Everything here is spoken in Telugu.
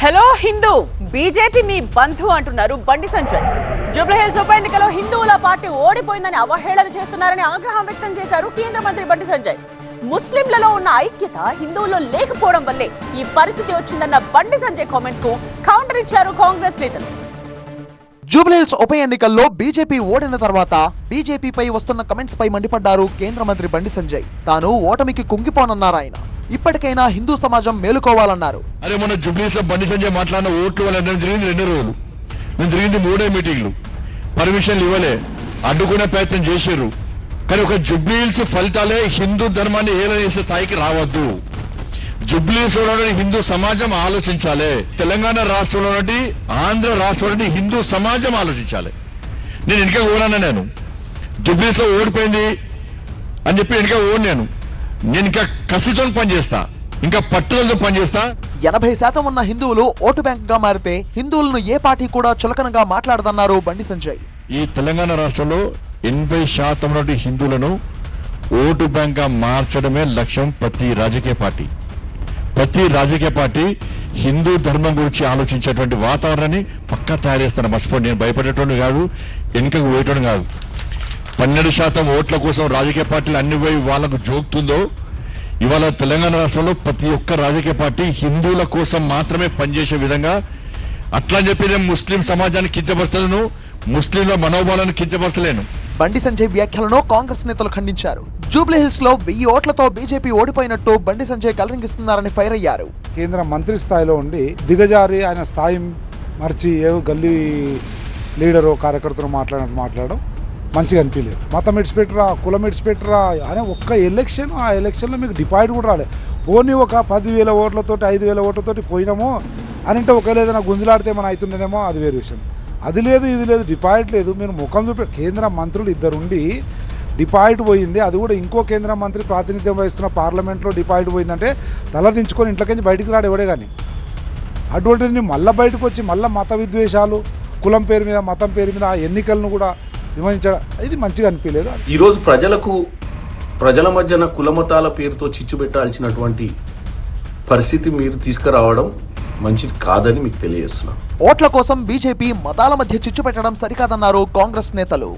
హలో హిందూ బీజేపీ మీ బంధు అంటున్నారు బండి సంజయ్. జూబ్లీహిల్స్ ఉప ఎన్నికలో హిందువుల పార్టీ ఓడిపోయిందని అవహేళన చేస్తున్నారని ఆగ్రహం వ్యక్తం చేశారు కేంద్ర మంత్రి బండి సంజయ్. ముస్లింలలో ఉన్న ఐక్యత హిందువుల్లో లేకపోవడం వల్లే ఈ పరిస్థితి వచ్చిందన్న బండి సంజయ్ కామెంట్స్కు కౌంటర్ ఇచ్చారు కాంగ్రెస్ నేతలు. జూబ్లీహిల్స్ ఉప ఎన్నికల్లో బీజేపీ ఓడిన తర్వాత బీజేపీపై వస్తున్న కమెంట్స్ పై మండిపడ్డారు కేంద్ర మంత్రి బండి సంజయ్. తాను ఓటమికి కుంగిపోనన్నారు ఆయన ఇప్పటికైనా హిందూ సమాజం మేలుకోవాలన్నారు. అరే మొన్న జుబ్లీస్లో బండి సంజయ్ మాట్లాడిన ఓట్లు వాళ్ళని జరిగింది రెండు రోజులు. నేను జరిగింది మూడే మీటింగ్లు. పర్మిషన్లు ఇవ్వలే. అడ్డుకునే ప్రయత్నం చేశారు కానీ ఒక జుబ్లీల్స్ ఫలితాలే హిందూ ధర్మాన్ని ఏలనేసే స్థాయికి రావద్దు. జుబ్లీస్లో హిందూ సమాజం ఆలోచించాలి. తెలంగాణ రాష్ట్రంలో ఆంధ్ర రాష్ట్రంలో హిందూ సమాజం ఆలోచించాలి. నేను వెనుక ఓడాను నేను? జుబ్లీస్లో ఓడిపోయింది అని చెప్పి వెనుక ఓడి నేను. నేను ఇంకా కసితో పనిచేస్తా. ఇంకా పట్టుదలతో పనిచేస్తా. ఎనభై శాతం ఉన్న హిందువులు ఓటు బ్యాంక్గా మారితే హిందువులను ఏ పార్టీ కూడా చులకనగా మాట్లాడదన్నారు బండి సంజయ్. ఈ తెలంగాణ రాష్ట్రంలో ఎనభై శాతం నుండి హిందువులను ఓటు బ్యాంక్గా మార్చడమే లక్ష్యం ప్రతి రాజకీయ పార్టీ. ప్రతి రాజకీయ పార్టీ హిందూ ధర్మం గురించి ఆలోచించేటువంటి వాతావరణాన్ని పక్కా తయారు చేస్తాను. మర్చిపోండి నేను భయపడేటోడు కాదు వెనుకకు పోయేటోడు కాదు. పన్నెండు శాతం ఓట్ల కోసం రాజకీయ పార్టీలు అన్ని పోయి వాళ్ళకు జోకుతుందో ఇవాళ తెలంగాణ రాష్ట్రంలో ప్రతి ఒక్క రాజకీయ పార్టీ హిందువుల కోసం మాత్రమే పనిచేసే విధంగా అట్లా చెప్పి నేను ముస్లిం సమాజాన్ని కించపరచలేను ముస్లింల మనోభావాలను కించపరచలేను. బండి సంజయ్ వ్యాఖ్యలను కాంగ్రెస్ నేతలు ఖండించారు. జూబ్లీహిల్స్లో వెయ్యి ఓట్లతో బీజేపీ ఓడిపోయినట్టు బండి సంజయ్ కలరింగిస్తున్నారని ఫైర్ అయ్యారు. కేంద్ర మంత్రి స్థాయిలో ఉండి దిగజారి ఆయన స్థాయి మర్చి ఏదో గల్లీ లీడరు కార్యకర్తలు మాట్లాడినట్టు మాట్లాడడం మంచిగా అనిపించలేదు. మతం ఇడిచిపెట్టరా కులం ఇడిచిపెట్టరా అనే ఒక్క ఎలక్షన్ ఆ ఎలక్షన్లో మీకు డిపాయిడ్ కూడా రాలేదు పోనీ ఒక పదివేల ఓట్లతోటి ఐదు వేల ఓట్లతోటి పోయినామో అని అంటే ఒకవేళ ఏదైనా గుంజులాడితే మన అవుతుండేనేమో అది వేరే విషయం. అది లేదు ఇది లేదు డిపాయిట్ లేదు. మీరు ముఖం చూపే కేంద్ర మంత్రులు ఇద్దరుండి డిపాయిట్ పోయింది. అది కూడా ఇంకో కేంద్ర మంత్రి ప్రాతినిధ్యం వహిస్తున్న పార్లమెంట్లో డిపాయిట్ పోయిందంటే తల దించుకొని ఇంట్లోకించి బయటికి రాడు ఎవడే కానీ అటువంటిది మళ్ళీ బయటకు వచ్చి మళ్ళీ మత విద్వేషాలు కులం పేరు మీద మతం పేరు మీద ఆ ఎన్నికలను కూడా విమర్శించడం ఇది మంచిగా అనిపించలేదు. ఈరోజు ప్రజలకు ప్రజల మధ్యన కులమతాల పేరుతో చిచ్చు పెట్టాల్సినటువంటి పరిస్థితి మీరు తీసుకురావడం మంచిది కాదని మీకు తెలియజేస్తున్నాను. ఓట్ల కోసం బీజేపీ మతాల మధ్య చిచ్చు పెట్టడం సరికాదన్నారు కాంగ్రెస్ నేతలు.